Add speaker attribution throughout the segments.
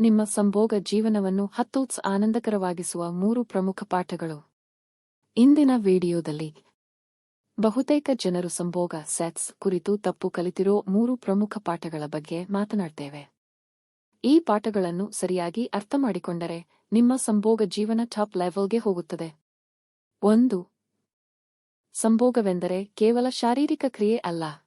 Speaker 1: ನಿಮ್ಮ ಸಂಭೋಗ ಜೀವನವನ್ನು ಹತ್ತೋತ್ಸ್ ಆನಂದಕರವಾಗಿಸುವ ಮೂರು ಪ್ರಮುಖ ಪಾಠಗಳು. ಇಂದಿನ ವಿಡಿಯೋದಲ್ಲಿ ಬಹುತೇಕ ಜನರು ಸಂಭೋಗ, ಸೆಟ್ಸ್ ಕುರಿತು ತಪ್ಪು ಕಲಿತಿರೋ ಮೂರು ಪ್ರಮುಖ ಪಾಠಗಳ ಬಗ್ಗೆ ಮಾತನಾಡ್ತೇವೆ. ಈ ಪಾಠಗಳನ್ನು ಸರಿಯಾಗಿ ಅರ್ಥ ಮಾಡಿಕೊಂಡರೆ ನಿಮ್ಮ ಸಂಭೋಗ ಜೀವನ ಟಾಪ್ ಲೆವೆಲ್ಗೆ ಹೋಗುತ್ತದೆ. ಒಂದು, ಸಂಭೋಗವೆಂದರೆ ಕೇವಲ ಶಾರೀರಿಕ ಕ್ರಿಯೆ ಅಲ್ಲ.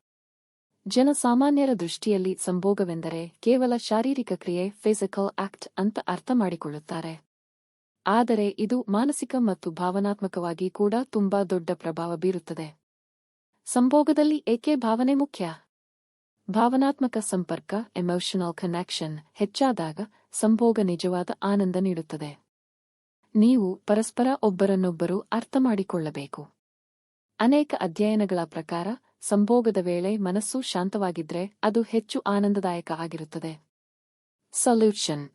Speaker 1: ಜನಸಾಮಾನ್ಯರ ದೃಷ್ಟಿಯಲ್ಲಿ ಸಂಭೋಗವೆಂದರೆ ಕೇವಲ ಶಾರೀರಿಕ ಕ್ರಿಯೆ ಫಿಸಿಕಲ್ ಆಕ್ಟ್ ಅಂತ ಅರ್ಥ ಮಾಡಿಕೊಳ್ಳುತ್ತಾರೆ. ಆದರೆ ಇದು ಮಾನಸಿಕ ಮತ್ತು ಭಾವನಾತ್ಮಕವಾಗಿ ಕೂಡ ತುಂಬಾ ದೊಡ್ಡ ಪ್ರಭಾವ ಬೀರುತ್ತದೆ. ಸಂಭೋಗದಲ್ಲಿ ಏಕೆ ಭಾವನೆ ಮುಖ್ಯ? ಭಾವನಾತ್ಮಕ ಸಂಪರ್ಕ ಎಮೋಷನಲ್ ಕನೆಕ್ಷನ್ ಹೆಚ್ಚಾದಾಗ ಸಂಭೋಗ ನಿಜವಾದ ಆನಂದ ನೀಡುತ್ತದೆ. ನೀವು ಪರಸ್ಪರ ಒಬ್ಬರನ್ನೊಬ್ಬರು ಅರ್ಥ ಮಾಡಿಕೊಳ್ಳಬೇಕು. ಅನೇಕ ಅಧ್ಯಯನಗಳ ಪ್ರಕಾರ ಸಂಭೋಗದ ವೇಳೆ ಮನಸ್ಸು ಶಾಂತವಾಗಿದ್ರೆ ಅದು ಹೆಚ್ಚು ಆನಂದದಾಯಕ ಆಗಿರುತ್ತದೆ. ಸೊಲ್ಯೂಷನ್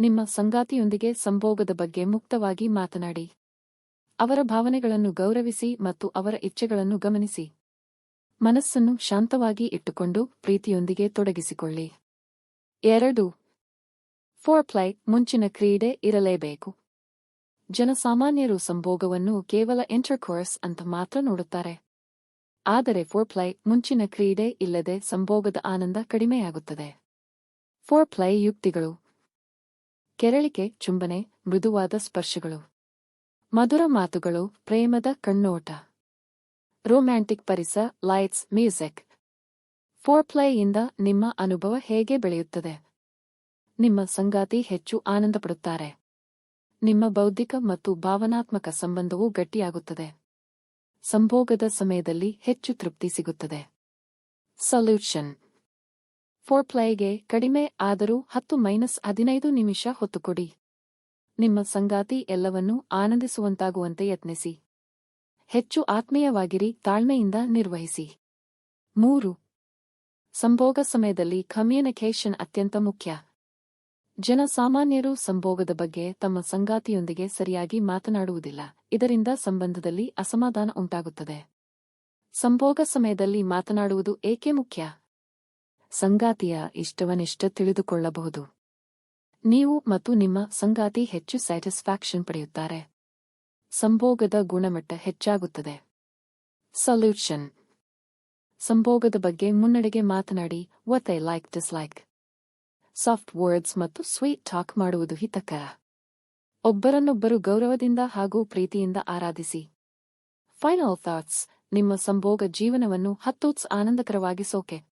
Speaker 1: ನಿಮ್ಮ ಸಂಗಾತಿಯೊಂದಿಗೆ ಸಂಭೋಗದ ಬಗ್ಗೆ ಮುಕ್ತವಾಗಿ ಮಾತನಾಡಿ. ಅವರ ಭಾವನೆಗಳನ್ನು ಗೌರವಿಸಿ ಮತ್ತು ಅವರ ಇಚ್ಛೆಗಳನ್ನು ಗಮನಿಸಿ. ಮನಸ್ಸನ್ನು ಶಾಂತವಾಗಿ ಇಟ್ಟುಕೊಂಡು ಪ್ರೀತಿಯೊಂದಿಗೆ ತೊಡಗಿಸಿಕೊಳ್ಳಿ. ಎರಡು. ಫೋರ್ಪ್ಲೈ ಮುಂಚಿನ ಕ್ರೀಡೆ ಇರಲೇಬೇಕು. ಜನಸಾಮಾನ್ಯರು ಸಂಭೋಗವನ್ನು ಕೇವಲ ಇಂಟರ್ಕೋರ್ಸ್ ಅಂತ ಮಾತ್ರ ನೋಡುತ್ತಾರೆ. ಆದರೆ ಫೋರ್ಪ್ಲೈ ಮುಂಚಿನ ಕ್ರೀಡೆ ಇಲ್ಲದೆ ಸಂಭೋಗದ ಆನಂದ ಕಡಿಮೆಯಾಗುತ್ತದೆ. ಫೋರ್ಪ್ಲೈ ಯುಕ್ತಿಗಳು. ಕೆರಳಿಕೆ, ಚುಂಬನೆ, ಮೃದುವಾದ ಸ್ಪರ್ಶಗಳು. ಮಧುರ ಮಾತುಗಳು, ಪ್ರೇಮದ ಕಣ್ಣೋಟ. ರೊಮ್ಯಾಂಟಿಕ್ ಪರಿಸ, ಲೈಟ್ಸ್, ಮ್ಯೂಸಿಕ್. ಫೋರ್ಪ್ಲೈಯಿಂದ ನಿಮ್ಮ ಅನುಭವ ಹೇಗೆ ಬೆಳೆಯುತ್ತದೆ? ನಿಮ್ಮ ಸಂಗಾತಿ ಹೆಚ್ಚು ಆನಂದಪಡುತ್ತಾರೆ. ನಿಮ್ಮ ಬೌದ್ಧಿಕ ಮತ್ತು ಭಾವನಾತ್ಮಕ ಸಂಬಂಧವು ಗಟ್ಟಿಯಾಗುತ್ತದೆ. ಸಂಭೋಗದ ಸಮಯದಲ್ಲಿ ಹೆಚ್ಚು ತೃಪ್ತಿ ಸಿಗುತ್ತದೆ. ಸೊಲ್ಯೂಷನ್ ಫೋರ್ ಪ್ಲೇಗೆ ಕಡಿಮೆ ಆದರೂ ಹತ್ತು ಮೈನಸ್ ಹದಿನೈದು ನಿಮಿಷ ಹೊತ್ತುಕೊಡಿ. ನಿಮ್ಮ ಸಂಗಾತಿ ಎಲ್ಲವನ್ನೂ ಆನಂದಿಸುವಂತಾಗುವಂತೆ ಯತ್ನಿಸಿ. ಹೆಚ್ಚು ಆತ್ಮೀಯವಾಗಿರಿ, ತಾಳ್ಮೆಯಿಂದ ನಿರ್ವಹಿಸಿ. ಮೂರು ಸಂಭೋಗ ಸಮಯದಲ್ಲಿ ಕಮ್ಯುನಿಕೇಷನ್ ಅತ್ಯಂತ ಮುಖ್ಯ. ಜನಸಾಮಾನ್ಯರು ಸಂಭೋಗದ ಬಗ್ಗೆ ತಮ್ಮ ಸಂಗಾತಿಯೊಂದಿಗೆ ಸರಿಯಾಗಿ ಮಾತನಾಡುವುದಿಲ್ಲ. ಇದರಿಂದ ಸಂಬಂಧದಲ್ಲಿ ಅಸಮಾಧಾನ ಉಂಟಾಗುತ್ತದೆ. ಸಂಭೋಗ ಸಮಯದಲ್ಲಿ ಮಾತನಾಡುವುದು ಏಕೆ ಮುಖ್ಯ? ಸಂಗಾತಿಯ ಇಷ್ಟವನಿಷ್ಟ ತಿಳಿದುಕೊಳ್ಳಬಹುದು. ನೀವು ಮತ್ತು ನಿಮ್ಮ ಸಂಗಾತಿ ಹೆಚ್ಚು ಸ್ಯಾಟಿಸ್ಫ್ಯಾಕ್ಷನ್ ಪಡೆಯುತ್ತಾರೆ. ಸಂಭೋಗದ ಗುಣಮಟ್ಟ ಹೆಚ್ಚಾಗುತ್ತದೆ. ಸೊಲ್ಯೂಷನ್. ಸಂಭೋಗದ ಬಗ್ಗೆ ಮುನ್ನಡೆಗೆ ಮಾತನಾಡಿ what I like dislike soft words ಮತ್ತು ಸ್ವೀಟ್ ಟಾಕ್ ಮಾಡುವುದು ಹಿತಕರ ಒಬ್ಬರನ್ನೊಬ್ಬರು ಗೌರವದಿಂದ ಹಾಗೂ ಪ್ರೀತಿಯಿಂದ ಆರಾಧಿಸಿ. ಫೈನಲ್ ಥಾಟ್ಸ್ ನಿಮ್ಮ ಸಂಭೋಗ ಜೀವನವನ್ನು ಹತ್ತೋತ್ಸ್ ಆನಂದಕರವಾಗಿಸೋಕೆ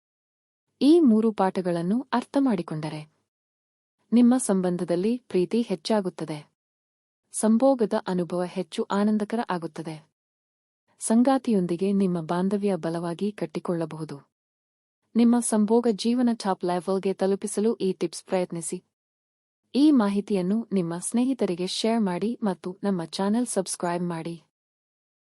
Speaker 1: ಈ ಮೂರು ಪಾಠಗಳನ್ನು ಅರ್ಥ ಮಾಡಿಕೊಂಡರೆ ನಿಮ್ಮ ಸಂಬಂಧದಲ್ಲಿ ಪ್ರೀತಿ ಹೆಚ್ಚಾಗುತ್ತದೆ. ಸಂಭೋಗದ ಅನುಭವ ಹೆಚ್ಚು ಆನಂದಕರ ಆಗುತ್ತದೆ. ಸಂಗಾತಿಯೊಂದಿಗೆ ನಿಮ್ಮ ಬಾಂಧವ್ಯ ಬಲವಾಗಿ ಕಟ್ಟಿಕೊಳ್ಳಬಹುದು. ನಿಮ್ಮ ಸಂಭೋಗ ಜೀವನ ಟಾಪ್ ಲೆವೆಲ್ಗೆ ತಲುಪಿಸಲು ಈ ಟಿಪ್ಸ್ ಪ್ರಯತ್ನಿಸಿ. ಈ ಮಾಹಿತಿಯನ್ನು ನಿಮ್ಮ ಸ್ನೇಹಿತರಿಗೆ ಶೇರ್ ಮಾಡಿ ಮತ್ತು ನಮ್ಮ ಚಾನೆಲ್ ಸಬ್ಸ್ಕ್ರೈಬ್ ಮಾಡಿ.